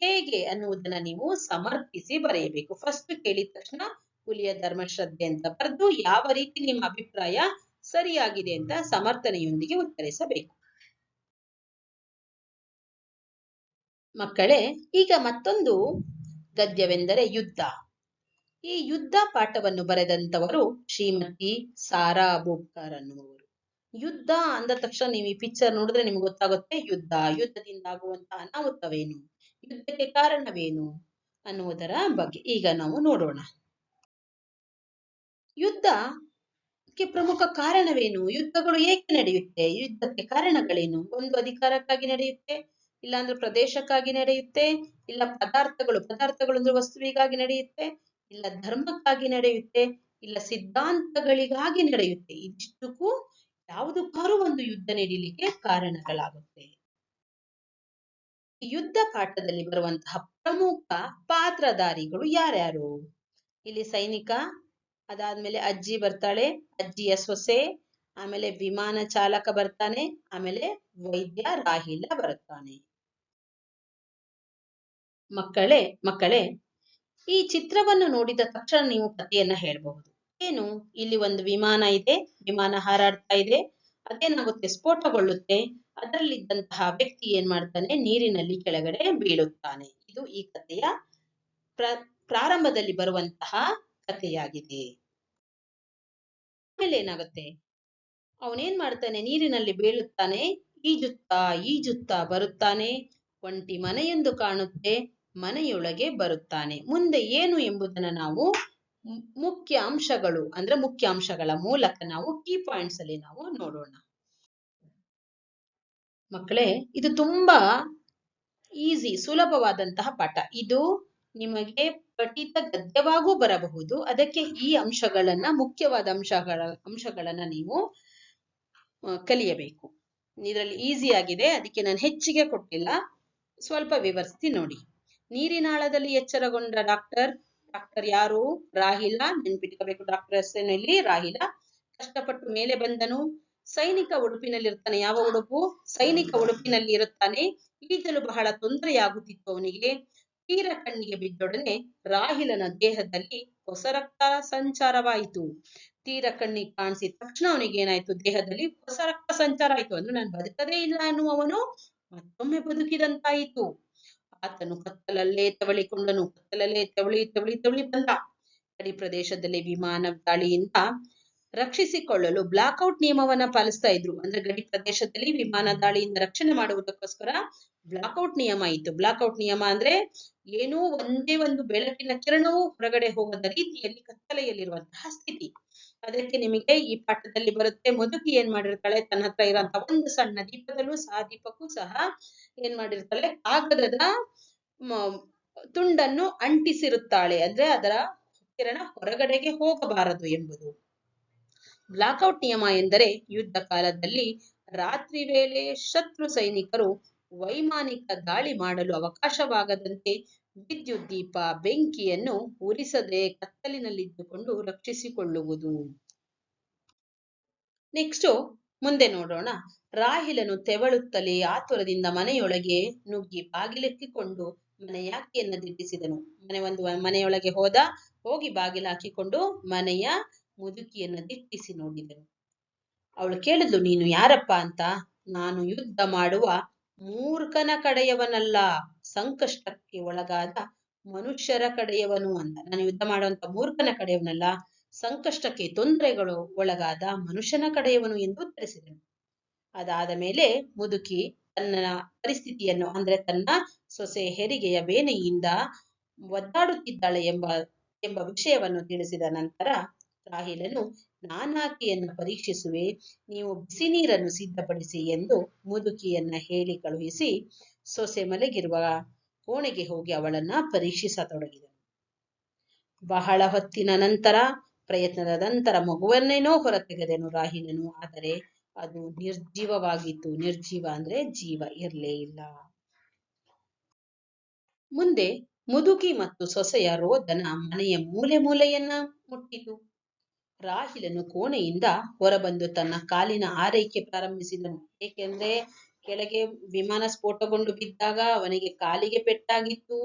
ಹೇಗೆ ಅನ್ನುವುದನ್ನ ನೀವು ಸಮರ್ಥಿಸಿ ಬರೆಯಬೇಕು. ಫಸ್ಟ್ ಕೇಳಿದ ತಕ್ಷಣ ಹುಲಿಯ ಧರ್ಮಶ್ರದ್ಧೆ ಅಂತ ಬರೆದು ಯಾವ ರೀತಿ ನಿಮ್ಮ ಅಭಿಪ್ರಾಯ ಸರಿಯಾಗಿದೆ ಅಂತ ಸಮರ್ಥನೆಯೊಂದಿಗೆ ಉತ್ತರಿಸಬೇಕು. ಮಕ್ಕಳೇ, ಈಗ ಮತ್ತೊಂದು ಗದ್ಯವೆಂದರೆ ಯುದ್ಧ. ಈ ಯುದ್ಧ ಪಾಠವನ್ನು ಬರೆದಂತವರು ಶ್ರೀಮತಿ ಸಾರಾ ಅಬೂಬ್ಕರ್ ಅನ್ನುವರು ಯುದ್ಧ ಅಂದ ತಕ್ಷಣ ನೀವು ಈ ಪಿಕ್ಚರ್ ನೋಡಿದ್ರೆ ನಿಮ್ಗೆ ಗೊತ್ತಾಗುತ್ತೆ, ಯುದ್ಧ. ಯುದ್ಧದಿಂದ ಆಗುವಂತಹ ಅನಾಹುತವೇನು? ಯುದ್ಧಕ್ಕೆ ಕಾರಣವೇನು ಅನ್ನುವುದರ ಬಗ್ಗೆ ಈಗ ನಾವು ನೋಡೋಣ. ಯುದ್ಧಕ್ಕೆ ಪ್ರಮುಖ ಕಾರಣವೇನು? ಯುದ್ಧಗಳು ಏಕೆ ನಡೆಯುತ್ತೆ? ಯುದ್ಧಕ್ಕೆ ಕಾರಣಗಳೇನು? ಒಂದು ಅಧಿಕಾರಕ್ಕಾಗಿ ನಡೆಯುತ್ತೆ, ಇಲ್ಲಾಂದ್ರೆ ಪ್ರದೇಶಕ್ಕಾಗಿ ನಡೆಯುತ್ತೆ, ಇಲ್ಲ ಪದಾರ್ಥಗಳು ಪದಾರ್ಥಗಳು ಅಂದ್ರೆ ವಸ್ತುವಿಗಾಗಿ ನಡೆಯುತ್ತೆ, ಇಲ್ಲ ಧರ್ಮಕ್ಕಾಗಿ ನಡೆಯುತ್ತೆ, ಇಲ್ಲ ಸಿದ್ಧಾಂತಗಳಿಗಾಗಿ ನಡೆಯುತ್ತೆ. ಇದಿಷ್ಟಕ್ಕೂ ಯಾವುದಕ್ಕಾದ್ರೂ ಒಂದು ಯುದ್ಧ ನಡೀಲಿಕ್ಕೆ ಕಾರಣಗಳಾಗುತ್ತೆ. ಯುದ್ಧ ಕಾಟದಲ್ಲಿ ಬರುವಂತಹ ಪ್ರಮುಖ ಪಾತ್ರಧಾರಿಗಳು ಯಾರ್ಯಾರು? ಇಲ್ಲಿ ಸೈನಿಕ, ಅದಾದ್ಮೇಲೆ ಅಜ್ಜಿ ಬರ್ತಾಳೆ, ಅಜ್ಜಿಯ ಸೊಸೆ, ಆಮೇಲೆ ವಿಮಾನ ಚಾಲಕ ಬರ್ತಾನೆ, ಆಮೇಲೆ ವೈದ್ಯ ರಾಹಿಲ ಬರ್ತಾನೆ ಮಕ್ಕಳೇ ಮಕ್ಕಳೇ, ಈ ಚಿತ್ರವನ್ನು ನೋಡಿದ ತಕ್ಷಣ ನೀವು ಕಥೆಯನ್ನ ಹೇಳ್ಬಹುದು. ಏನು? ಇಲ್ಲಿ ಒಂದು ವಿಮಾನ ಇದೆ, ವಿಮಾನ ಹಾರಾಡ್ತಾ ಇದೆ. ಅದೇನಾಗುತ್ತೆ? ಸ್ಫೋಟಗೊಳ್ಳುತ್ತೆ. ಅದರಲ್ಲಿದ್ದಂತಹ ವ್ಯಕ್ತಿ ಏನ್ ಮಾಡ್ತಾನೆ? ನೀರಿನಲ್ಲಿ ಕೆಳಗಡೆ ಬೀಳುತ್ತಾನೆ. ಇದು ಈ ಕಥೆಯ ಪ್ರ, ಪ್ರಾರಂಭದಲ್ಲಿ ಬರುವಂತಹ ಕಥೆಯಾಗಿದೆ. ಆಮೇಲೆ ಏನಾಗುತ್ತೆ? ಅವನೇನ್ ಮಾಡ್ತಾನೆ? ನೀರಿನಲ್ಲಿ ಬೀಳುತ್ತಾನೆ. ಈಜುತ್ತಾ ಈಜುತ್ತಾ ಬರುತ್ತಾನೆ. ಒಂಟಿ ಮನೆಯೊಂದು ಕಾಣುತ್ತೆ. ಮನೆಯೊಳಗೆ ಬರುತ್ತಾನೆ. ಮುಂದೆ ಏನು ಎಂಬುದನ್ನ ನಾವು ಮುಖ್ಯ ಅಂಶಗಳು ಅಂದ್ರೆ ಮುಖ್ಯ ಅಂಶಗಳ ಮೂಲಕ ನಾವು ಕೀ ಪಾಯಿಂಟ್ಸ್ ಅಲ್ಲಿ ನಾವು ನೋಡೋಣ. ಮಕ್ಕಳೇ, ಇದು ತುಂಬಾ ಈಸಿ ಸುಲಭವಾದಂತಹ ಪಾಠ. ಇದು ನಿಮಗೆ ಪಠಿತ ಗದ್ಯವಾಗೂ ಬರಬಹುದು. ಅದಕ್ಕೆ ಈ ಅಂಶಗಳನ್ನ, ಮುಖ್ಯವಾದ ಅಂಶಗಳ, ಅಂಶಗಳನ್ನ ನೀವು ಕಲಿಯಬೇಕು. ಇದರಲ್ಲಿ ಈಸಿ ಆಗಿದೆ. ಅದಕ್ಕೆ ನಾನು ಹೆಚ್ಚಿಗೆ ಕೊಟ್ಟಿಲ್ಲ. ಸ್ವಲ್ಪ ವಿವರಿಸಿ ನೋಡಿ. ನೀರಿನಾಳದಲ್ಲಿ ಎಚ್ಚರಗೊಂಡ ಡಾಕ್ಟರ್ ಡಾಕ್ಟರ್ ಯಾರು? ರಾಹಿಲ. ನೆನ್ಪಿಟ್ಕೋಬೇಕು ಡಾಕ್ಟರ್ ಹೆಸರಿನಲ್ಲಿ ರಾಹಿಲ. ಕಷ್ಟಪಟ್ಟು ಮೇಲೆ ಬಂದನು. ಸೈನಿಕ ಉಡುಪಿನಲ್ಲಿರ್ತಾನೆ. ಯಾವ ಉಡುಪು? ಸೈನಿಕ ಉಡುಪಿನಲ್ಲಿ ಇರುತ್ತಾನೆ. ಈಜಲು ಬಹಳ ತೊಂದರೆಯಾಗುತ್ತಿತ್ತು ಅವನಿಗೆ. ತೀರ ಕಣ್ಣಿಗೆ ಬಿದ್ದೊಡನೆ ರಾಹಿಲನ ದೇಹದಲ್ಲಿ ಹೊಸ ರಕ್ತ ಸಂಚಾರವಾಯಿತು. ತೀರ ಕಣ್ಣಿಗೆ ಕಾಣಿಸಿದ ತಕ್ಷಣ ಅವನಿಗೆ ಏನಾಯ್ತು? ದೇಹದಲ್ಲಿ ಹೊಸ ರಕ್ತ ಸಂಚಾರ ಆಯ್ತು ಅಂದ್ರೆ ನಾನು ಬದುಕದೇ ಇಲ್ಲ ಅನ್ನುವವನು ಮತ್ತೊಮ್ಮೆ ಬದುಕಿದಂತಾಯಿತು. ಆತನು ಕತ್ತಲಲ್ಲೇ ತವಳಿಕೊಂಡನು, ಕತ್ತಲಲ್ಲೇ ತವಳಿ ತವಳಿ ತವಳಿ ಬಂದ. ಗಡಿ ಪ್ರದೇಶದಲ್ಲಿ ವಿಮಾನ ದಾಳಿಯಿಂದ ರಕ್ಷಿಸಿಕೊಳ್ಳಲು ಬ್ಲಾಕ್ಔಟ್ ನಿಯಮವನ್ನ ಪಾಲಿಸ್ತಾ ಇದ್ರು. ಅಂದ್ರೆ ಗಡಿ ಪ್ರದೇಶದಲ್ಲಿ ವಿಮಾನ ದಾಳಿಯಿಂದ ರಕ್ಷಣೆ ಮಾಡುವುದಕ್ಕೋಸ್ಕರ ಬ್ಲಾಕ್ಔಟ್ ನಿಯಮ ಇತ್ತು. ಬ್ಲಾಕ್ಔಟ್ ನಿಯಮ ಅಂದ್ರೆ ಏನೂ ಒಂದೇ ಒಂದು ಬೆಳಕಿನ ಕಿರಣವೂ ಹೊರಗಡೆ ಹೋಗದ ರೀತಿಯಲ್ಲಿ ಕತ್ತಲೆಯಲ್ಲಿರುವಂತಹ ಸ್ಥಿತಿ. ಅದಕ್ಕೆ ನಿಮಗೆ ಈ ಪಾಠದಲ್ಲಿ ಬರುತ್ತೆ, ಮುದುಕಿ ಏನ್ ಮಾಡಿರ್ತಾಳೆ, ತನ್ನ ಹತ್ರ ಇರುವಂತಹ ಒಂದು ಸಣ್ಣ ದೀಪದಲ್ಲೂ ಸಹ, ದೀಪಕ್ಕೂ ಸಹ ಏನ್ ಮಾಡಿರ್ತಾಳೆ? ಕಾಗದದ ತುಂಡನ್ನು ಅಂಟಿಸಿರುತ್ತಾಳೆ. ಅಂದ್ರೆ ಅದರ ಕಿರಣ ಹೊರಗಡೆಗೆ ಹೋಗಬಾರದು ಎಂಬುದು. ಬ್ಲಾಕ್ಔಟ್ ನಿಯಮ ಎಂದರೆ ಯುದ್ಧ ಕಾಲದಲ್ಲಿ ರಾತ್ರಿ ವೇಳೆ ಶತ್ರು ಸೈನಿಕರು ವೈಮಾನಿಕ ದಾಳಿ ಮಾಡಲು ಅವಕಾಶವಾಗದಂತೆ ವಿದ್ಯುತ್ ದೀಪ, ಬೆಂಕಿಯನ್ನು ಉರಿಸದೆ ಕತ್ತಲಿನಲ್ಲಿದ್ದುಕೊಂಡು ರಕ್ಷಿಸಿಕೊಳ್ಳುವುದು. ನೆಕ್ಸ್ಟ್ ಮುಂದೆ ನೋಡೋಣ. ರಾಹಿಲನು ತೆವಳುತ್ತಲೇ ಆತುರದಿಂದ ಮನೆಯೊಳಗೆ ನುಗ್ಗಿ ಬಾಗಿಲೆತ್ತಿಕೊಂಡು ಮನೆಯಾಕೆಯನ್ನು ದಿಟ್ಟಿಸಿದನು ಮನೆ ಒಂದು ಮನೆಯೊಳಗೆ ಹೋದ, ಹೋಗಿ ಬಾಗಿಲು ಹಾಕಿಕೊಂಡು ಮನೆಯ ಮುದುಕಿಯನ್ನ ದಿಟ್ಟಿಸಿ ನೋಡಿದನು. ಅವಳು ಕೇಳಿದ್ಲು, ನೀನು ಯಾರಪ್ಪ ಅಂತ? ನಾನು ಯುದ್ಧ ಮಾಡುವ ಮೂರ್ಖನ ಕಡೆಯವನಲ್ಲ, ಸಂಕಷ್ಟಕ್ಕೆ ಒಳಗಾದ ಮನುಷ್ಯರ ಕಡೆಯವನು ಅಂತ. ನಾನು ಯುದ್ಧ ಮಾಡುವಂತ ಮೂರ್ಖನ ಕಡೆಯವನಲ್ಲ ಸಂಕಷ್ಟಕ್ಕೆ ತೊಂದರೆಗಳು ಒಳಗಾದ ಮನುಷ್ಯನ ಕಡೆಯವನು ಎಂದು ಉತ್ತರಿಸಿದನು ಅದಾದ ಮೇಲೆ ಮುದುಕಿ ತನ್ನ ಪರಿಸ್ಥಿತಿಯನ್ನು, ಅಂದ್ರೆ ತನ್ನ ಸೊಸೆ ಹೆರಿಗೆಯ ಬೇನೆಯಿಂದ ಒದ್ದಾಡುತ್ತಿದ್ದಾಳೆ ಎಂಬ ಎಂಬ ವಿಷಯವನ್ನು ತಿಳಿಸಿದ ನಂತರ ರಾಹಿಲನು, ನಾನಾಕೆಯನ್ನು ಪರೀಕ್ಷಿಸುವೆ, ನೀವು ಬಿಸಿ ನೀರನ್ನು ಸಿದ್ಧಪಡಿಸಿ ಎಂದು ಮುದುಕಿಯನ್ನ ಹೇಳಿ ಕಳುಹಿಸಿ ಸೊಸೆ ಮಲಗಿರುವ ಕೋಣೆಗೆ ಹೋಗಿ ಅವಳನ್ನ ಪರೀಕ್ಷಿಸತೊಡಗಿದನು. ಬಹಳ ಹೊತ್ತಿನ ನಂತರ ಪ್ರಯತ್ನದ ನಂತರ ಮಗುವನ್ನೇನೋ ಹೊರತೆಗೆದೆನು ರಾಹಿನನು ಆದರೆ ಅದು ನಿರ್ಜೀವವಾಗಿತ್ತು ನಿರ್ಜೀವ ಅಂದ್ರೆ ಜೀವ, ಇರ್ಲೇ ಇಲ್ಲ. ಮುಂದೆ ಮುದುಕಿ ಮತ್ತು ಸೊಸೆಯ ರೋದನ ಮನೆಯ ಮೂಲೆ ಮೂಲೆಯನ್ನ ಮುಟ್ಟಿತು. ರಾಹಿಲನು ಕೋಣೆಯಿಂದ ಹೊರಬಂದು ತನ್ನ ಕಾಲಿನ ಆರೈಕೆ ಪ್ರಾರಂಭಿಸಿದನು. ಏಕೆಂದ್ರೆ ಕೆಳಗೆ ವಿಮಾನ ಸ್ಫೋಟಗೊಂಡು ಬಿದ್ದಾಗ ಅವನಿಗೆ ಕಾಲಿಗೆ ಪೆಟ್ಟಾಗಿತ್ತು.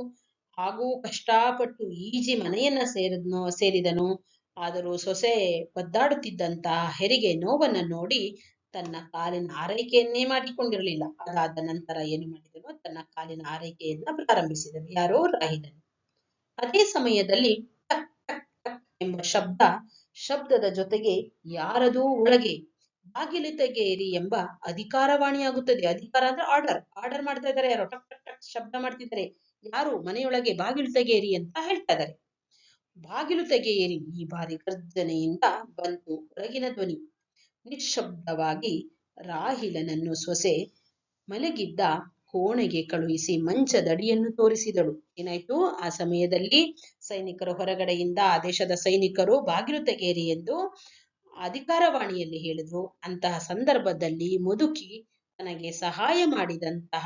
ಹಾಗೂ ಕಷ್ಟಪಟ್ಟು ಈಜಿ ಮನೆಯನ್ನ ಸೇರಿದ್ನು, ಸೇರಿದನು. ಆದರೂ ಸೊಸೆ ಒದ್ದಾಡುತ್ತಿದ್ದಂತಹ ಹೆರಿಗೆ ನೋವನ್ನ ನೋಡಿ ತನ್ನ ಕಾಲಿನ ಆರೈಕೆಯನ್ನೇ ಮಾಡಿಕೊಂಡಿರಲಿಲ್ಲ. ಅದಾದ ನಂತರ ಏನು ಮಾಡಿದನು ತನ್ನ ಕಾಲಿನ ಆರೈಕೆಯನ್ನ ಪ್ರಾರಂಭಿಸಿದನು ಯಾರೋ ರಾಹಿಲನು. ಅದೇ ಸಮಯದಲ್ಲಿ ಟಕ್ ಟಕ್ ಎಂಬ ಶಬ್ದ, ಶಬ್ದದ ಜೊತೆಗೆ ಯಾರದೂ ಒಳಗೆ ಬಾಗಿಲು ತೆಗೆಯಿರಿ ಎಂಬ ಅಧಿಕಾರವಾಣಿಯಾಗುತ್ತದೆ. ಅಧಿಕಾರ ಅಂದ್ರೆ ಆರ್ಡರ್. ಆರ್ಡರ್ ಮಾಡ್ತಾ ಇದ್ದಾರೆ ಯಾರೋ. ಟಕ್ ಟಕ್ ಟಕ್ ಶಬ್ದ ಮಾಡ್ತಿದ್ದಾರೆ. ಯಾರು ಮನೆಯೊಳಗೆ ಬಾಗಿಲು ತೆಗೆಯಿರಿ ಅಂತ ಹೇಳ್ತಾ ಇದ್ದಾರೆ. ಬಾಗಿಲು ತೆಗೆಯಿರಿ ಈ ಬಾರಿ ಗರ್ಜನೆಯಿಂದ ಬಂತು ಹೊರಗಿನ ಧ್ವನಿ. ನಿಶ್ಶಬ್ದವಾಗಿ ರಾಹಿಲನನ್ನು ಸೊಸೆ ಮಲಗಿದ್ದ ಕೋಣೆಗೆ ಕಳುಹಿಸಿ ಮಂಚದಡಿಯನ್ನು ತೋರಿಸಿದಳು. ಏನಾಯ್ತು? ಆ ಸಮಯದಲ್ಲಿ ಸೈನಿಕರು ಹೊರಗಡೆಯಿಂದ ಆ ದೇಶದ ಸೈನಿಕರು ಬಾಗಿಲು ತೆಗೆಯಿರಿ ಎಂದು ಅಧಿಕಾರವಾಣಿಯಲ್ಲಿ ಹೇಳಿದ್ರು. ಅಂತಹ ಸಂದರ್ಭದಲ್ಲಿ ಮುದುಕಿ ತನಗೆ ಸಹಾಯ ಮಾಡಿದಂತಹ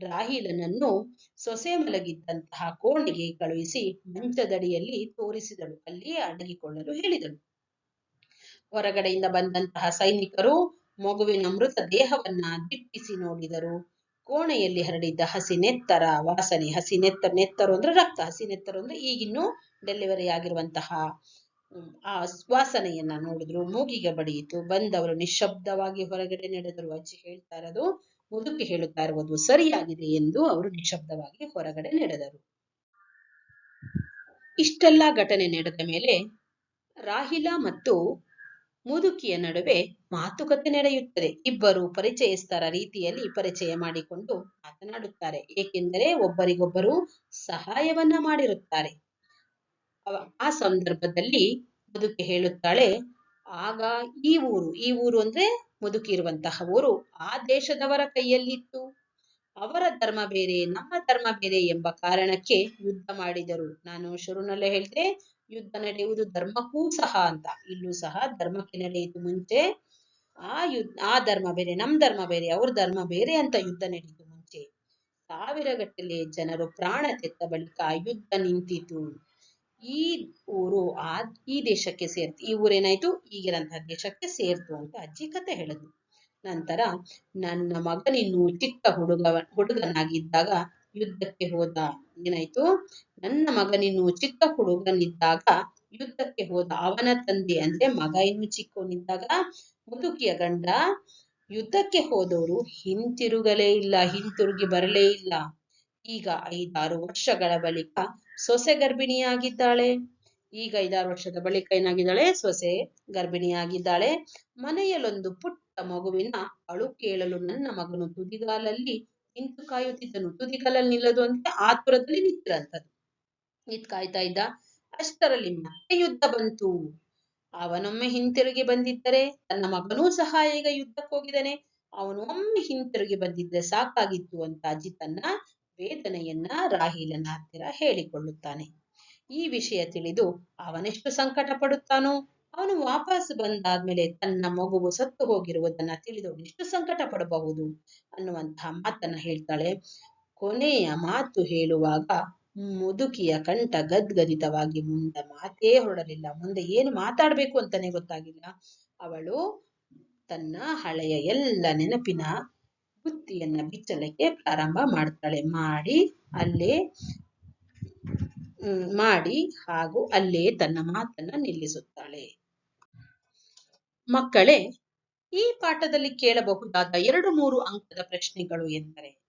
ರಾಹಿಲನನ್ನು ಸೊಸೆ ಮಲಗಿದ್ದಂತಹ ಕೋಣೆಗೆ ಕಳುಹಿಸಿ ಮಂಚದಡಿಯಲ್ಲಿ ತೋರಿಸಿದಳು. ಅಲ್ಲಿ ಅಡಗಿಕೊಳ್ಳಲು ಹೇಳಿದಳು. ಹೊರಗಡೆಯಿಂದ ಬಂದಂತಹ ಸೈನಿಕರು ಮಗುವಿನ ಮೃತ ದೇಹವನ್ನ ದಿಟ್ಟಿಸಿ ನೋಡಿದರು. ಕೋಣೆಯಲ್ಲಿ ಹರಡಿದ್ದ ಹಸಿ ನೆತ್ತರ ವಾಸನೆ ಹಸಿ ನೆತ್ತರ ಅಂದ್ರೆ ರಕ್ತ ಹಸಿ ನೆತ್ತರು ಅಂದ್ರೆ ಈಗಿನ್ನೂ ಡೆಲಿವರಿ ಆಗಿರುವಂತಹ ಆ ವಾಸನೆಯನ್ನ ನೋಡಿದ್ರು. ಮೂಗಿಗೆ ಬಡಿಯಿತು. ಬಂದವರು ನಿಶಬ್ದವಾಗಿ ಹೊರಗಡೆ ನಡೆದರು. ಅಜ್ಜಿ ಹೇಳ್ತಾ ಇರೋದು ಮುದುಕಿ ಹೇಳುತ್ತಾ ಇರುವುದು ಸರಿಯಾಗಿದೆ ಎಂದು ಅವರು ನಿಶಬ್ದವಾಗಿ ಹೊರಗಡೆ ನಡೆದರು. ಇಷ್ಟೆಲ್ಲ ಘಟನೆ ನಡೆದ ಮೇಲೆ ರಾಹಿಲ ಮತ್ತು ಮುದುಕಿಯ ನಡುವೆ ಮಾತುಕತೆ ನಡೆಯುತ್ತದೆ. ಇಬ್ಬರು ಪರಿಚಯಸ್ಥರ ರೀತಿಯಲ್ಲಿ ಪರಿಚಯ ಮಾಡಿಕೊಂಡು ಮಾತನಾಡುತ್ತಾರೆ. ಏಕೆಂದರೆ ಒಬ್ಬರಿಗೊಬ್ಬರು ಸಹಾಯವನ್ನ ಮಾಡಿರುತ್ತಾರೆ. ಆ ಸಂದರ್ಭದಲ್ಲಿ ಮುದುಕಿ ಹೇಳುತ್ತಾಳೆ, ಆಗ ಈ ಊರು ಈ ಊರು ಅಂದ್ರೆ ಮುದುಕಿ ಇರುವಂತಹ ಊರು ಆ ದೇಶದವರ ಕೈಯಲ್ಲಿತ್ತು. ಅವರ ಧರ್ಮ ಬೇರೆ, ನಮ್ಮ ಧರ್ಮ ಬೇರೆ ಎಂಬ ಕಾರಣಕ್ಕೆ ಯುದ್ಧ ಮಾಡಿದರು. ನಾನು ಶುರುನಲ್ಲೇ ಹೇಳಿದೆ ಯುದ್ಧ ನಡೆಯುವುದು ಧರ್ಮಕ್ಕೂ ಸಹ ಅಂತ. ಇಲ್ಲೂ ಸಹ ಧರ್ಮಕ್ಕೆ ನಡೆಯಿತು ಮುಂಚೆ. ಆ ಯುದ್ಧ, ಆ ಧರ್ಮ ಬೇರೆ ನಮ್ ಧರ್ಮ ಬೇರೆ, ಅವ್ರ ಧರ್ಮ ಬೇರೆ ಅಂತ ಯುದ್ಧ ನಡೆಯಿತು ಮುಂಚೆ. ಸಾವಿರಗಟ್ಟಲೆ ಜನರು ಪ್ರಾಣ ತೆತ್ತ ಬಳಿಕ ಯುದ್ಧ ನಿಂತಿತು. ಈ ಊರು ಆ, ಈ ದೇಶಕ್ಕೆ ಸೇರ್ತು, ಈ ಊರೇನಾಯ್ತು? ಈಗಿರಂತಹ ದೇಶಕ್ಕೆ ಸೇರ್ತು ಅಂತ ಅಜ್ಜಿ ಕತೆ ಹೇಳಿದ್ರು ನಂತರ ನನ್ನ ಮಗನಿನ್ನು ಚಿಕ್ಕ ಹುಡುಗ ಹುಡುಗನಾಗಿದ್ದಾಗ ಯುದ್ಧಕ್ಕೆ ಹೋದ. ಏನಾಯ್ತು? ನನ್ನ ಮಗನಿನ್ನು ಚಿಕ್ಕ ಹುಡುಗನಿದ್ದಾಗ ಯುದ್ಧಕ್ಕೆ ಹೋದ. ಅವನ ತಂದೆ ಅಂದ್ರೆ ಮಗ ಇನ್ನು ಚಿಕ್ಕವನಿದ್ದಾಗ ಮುದುಕಿಯ ಗಂಡ, ಯುದ್ಧಕ್ಕೆ ಹೋದವರು ಹಿಂತಿರುಗಲೇ ಇಲ್ಲ, ಹಿಂತಿರುಗಿ ಬರಲೇ ಇಲ್ಲ. ಈಗ ಐದಾರು ವರ್ಷಗಳ ಬಳಿಕ ಸೊಸೆ ಗರ್ಭಿಣಿಯಾಗಿದ್ದಾಳೆ. ಈಗ ಐದಾರು ವರ್ಷದ ಬಳಿಕ ಏನಾಗಿದ್ದಾಳೆ? ಸೊಸೆ ಗರ್ಭಿಣಿಯಾಗಿದ್ದಾಳೆ. ಮನೆಯಲ್ಲೊಂದು ಪುಟ್ಟ ಮಗುವಿನ ಅಳು ಕೇಳಲು ನನ್ನ ಮಗನು ತುದಿಗಾಲಲ್ಲಿ ನಿಂತು ಕಾಯುತ್ತಿದ್ದನು. ತುದಿಗಾಲಲ್ಲಿ ನಿಲ್ಲದು ಅಂತ ಆತುರದಲ್ಲಿ ನಿಂತಿರಂತದ್ದು. ನಿಂತ್ ಕಾಯ್ತಾ ಇದ್ದ, ಅಷ್ಟರಲ್ಲಿ ಮತ್ತೆ ಯುದ್ಧ ಬಂತು. ಅವನೊಮ್ಮೆ ಹಿಂತಿರುಗಿ ಬಂದಿದ್ದರೆ ತನ್ನ ಮಗನೂ ಸಹ ಈಗ ಯುದ್ಧಕ್ಕೆ ಹೋಗಿದ್ದಾನೆ ಅವನು ಒಮ್ಮೆ ಹಿಂತಿರುಗಿ ಬಂದಿದ್ರೆ ಸಾಕಾಗಿತ್ತು ಅಂತ ಅಜ್ಜಿ ತನ್ನ ವೇದನೆಯನ್ನ ರಾಹಿಲನ ಹತ್ತಿರ ಹೇಳಿಕೊಳ್ಳುತ್ತಾನೆ. ಈ ವಿಷಯ ತಿಳಿದು ಅವನೆಷ್ಟು ಸಂಕಟ ಪಡುತ್ತಾನೋ ಅವನು ವಾಪಸ್ ಬಂದಾದ್ಮೇಲೆ ತನ್ನ ಮಗುವು ಸತ್ತು ಹೋಗಿರುವುದನ್ನ ತಿಳಿದು ಎಷ್ಟು ಸಂಕಟ ಪಡಬಹುದು ಅನ್ನುವಂತಹ ಮಾತನ್ನ ಹೇಳ್ತಾಳೆ. ಕೊನೆಯ ಮಾತು ಹೇಳುವಾಗ ಮುದುಕಿಯ ಕಂಠ ಗದ್ಗದಿತವಾಗಿ ಮುಂದೆ ಮಾತೇ ಹೊರಡಲಿಲ್ಲ. ಮುಂದೆ ಏನು ಮಾತಾಡ್ಬೇಕು ಅಂತಾನೆ ಗೊತ್ತಾಗಿಲ್ಲ. ಅವಳು ತನ್ನ ಹಳೆಯ ಎಲ್ಲ ನೆನಪಿನ ಬುತ್ತಿಯನ್ನ ಬಿಚ್ಚಲಿಕ್ಕೆ ಪ್ರಾರಂಭ ಮಾಡ್ತಾಳೆ. ಮಾಡಿ, ಅಲ್ಲೇ ಮಾಡಿ ಹಾಗೂ ಅಲ್ಲೇ ತನ್ನ ಮಾತನ್ನ ನಿಲ್ಲಿಸುತ್ತಾಳೆ. ಮಕ್ಕಳೇ, ಈ ಪಾಠದಲ್ಲಿ ಕೇಳಬಹುದಾದ ಎರಡು ಮೂರು ಅಂಕದ ಪ್ರಶ್ನೆಗಳು ಎಂದರೆ,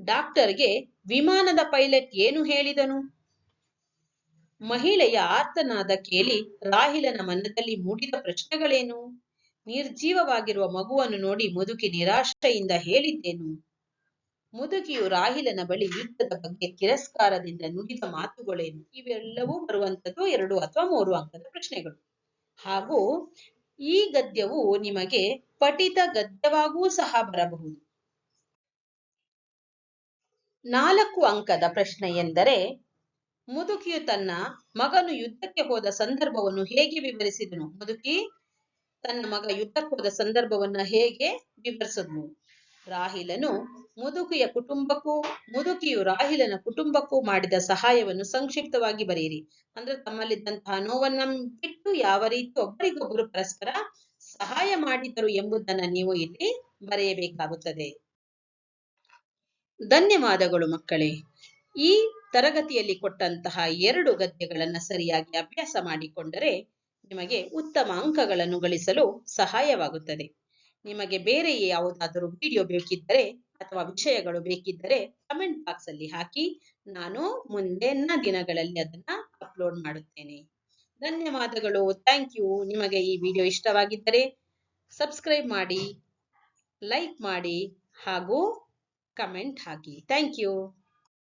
ಡಾಕ್ಟರ್ಗೆ ವಿಮಾನದ ಪೈಲಟ್ ಏನು ಹೇಳಿದನು? ಮಹಿಳೆಯ ಆರ್ತನಾದ ಕೇಳಿ ರಾಹಿಲನ ಮನದಲ್ಲಿ ಮೂಡಿದ ಪ್ರಶ್ನೆಗಳೇನು? ನಿರ್ಜೀವವಾಗಿರುವ ಮಗುವನ್ನು ನೋಡಿ ಮುದುಕಿ ನಿರಾಶೆಯಿಂದ ಹೇಳಿದ್ದೇನು? ಮುದುಕಿಯು ರಾಹಿಲನ ಬಳಿ ಯುದ್ಧದ ಬಗ್ಗೆ ತಿರಸ್ಕಾರದಿಂದ ನುಡಿದ ಮಾತುಗಳೇನು? ಇವೆಲ್ಲವೂ ಬರುವಂತದ್ದು ಎರಡು ಅಥವಾ ಮೂರು ಅಂಕದ ಪ್ರಶ್ನೆಗಳು. ಹಾಗೂ ಈ ಗದ್ಯವು ನಿಮಗೆ ಪಠಿತ ಗದ್ಯವಾಗೂ ಸಹ ಬರಬಹುದು. ನಾಲ್ಕು ಅಂಕದ ಪ್ರಶ್ನೆ ಎಂದರೆ, ಮುದುಕಿಯು ತನ್ನ ಮಗನು ಯುದ್ಧಕ್ಕೆ ಹೋದ ಸಂದರ್ಭವನ್ನು ಹೇಗೆ ವಿವರಿಸಿದನು? ಮುದುಕಿ ತನ್ನ ಮಗ ಯುದ್ಧಕ್ಕೋದ ಸಂದರ್ಭವನ್ನ ಹೇಗೆ ವಿವರಿಸಿದ್ನು? ರಾಹಿಲನು ಮುದುಕಿಯ ಕುಟುಂಬಕ್ಕೂ, ಮುದುಕಿಯು ರಾಹಿಲನ ಕುಟುಂಬಕ್ಕೂ ಮಾಡಿದ ಸಹಾಯವನ್ನು ಸಂಕ್ಷಿಪ್ತವಾಗಿ ಬರೆಯಿರಿ. ಅಂದ್ರೆ ತಮ್ಮಲ್ಲಿದ್ದಂತಹ ನೋವನ್ನ ಬಿಟ್ಟು ಯಾವ ರೀತಿ ಒಬ್ಬರಿಗೊಬ್ಬರು ಪರಸ್ಪರ ಸಹಾಯ ಮಾಡಿದರು ಎಂಬುದನ್ನ ನೀವು ಇಲ್ಲಿ ಬರೆಯಬೇಕಾಗುತ್ತದೆ. ಧನ್ಯವಾದಗಳು ಮಕ್ಕಳೇ. ಈ ತರಗತಿಯಲ್ಲಿ ಕೊಟ್ಟಂತಹ ಎರಡು ಗದ್ಯಗಳನ್ನ ಸರಿಯಾಗಿ ಅಭ್ಯಾಸ ಮಾಡಿಕೊಂಡರೆ ನಿಮಗೆ ಉತ್ತಮ ಅಂಕಗಳನ್ನು ಗಳಿಸಲು ಸಹಾಯವಾಗುತ್ತದೆ. ನಿಮಗೆ ಬೇರೆ ಯಾವುದಾದರೂ ವಿಡಿಯೋ ಬೇಕಿದ್ದರೆ ಅಥವಾ ವಿಷಯಗಳು ಬೇಕಿದ್ದರೆ ಕಮೆಂಟ್ ಬಾಕ್ಸ್ ಅಲ್ಲಿ ಹಾಕಿ, ನಾನು ಮುಂದಿನ ದಿನಗಳಲ್ಲಿ ಅದನ್ನ ಅಪ್ಲೋಡ್ ಮಾಡುತ್ತೇನೆ. ಧನ್ಯವಾದಗಳು. ಥ್ಯಾಂಕ್ ಯು ನಿಮಗೆ ಈ ವಿಡಿಯೋ ಇಷ್ಟವಾಗಿದ್ದರೆ ಸಬ್ಸ್ಕ್ರೈಬ್ ಮಾಡಿ ಲೈಕ್ ಮಾಡಿ ಹಾಗೂ ಕಮೆಂಟ್ ಹಾಕಿ. Thank you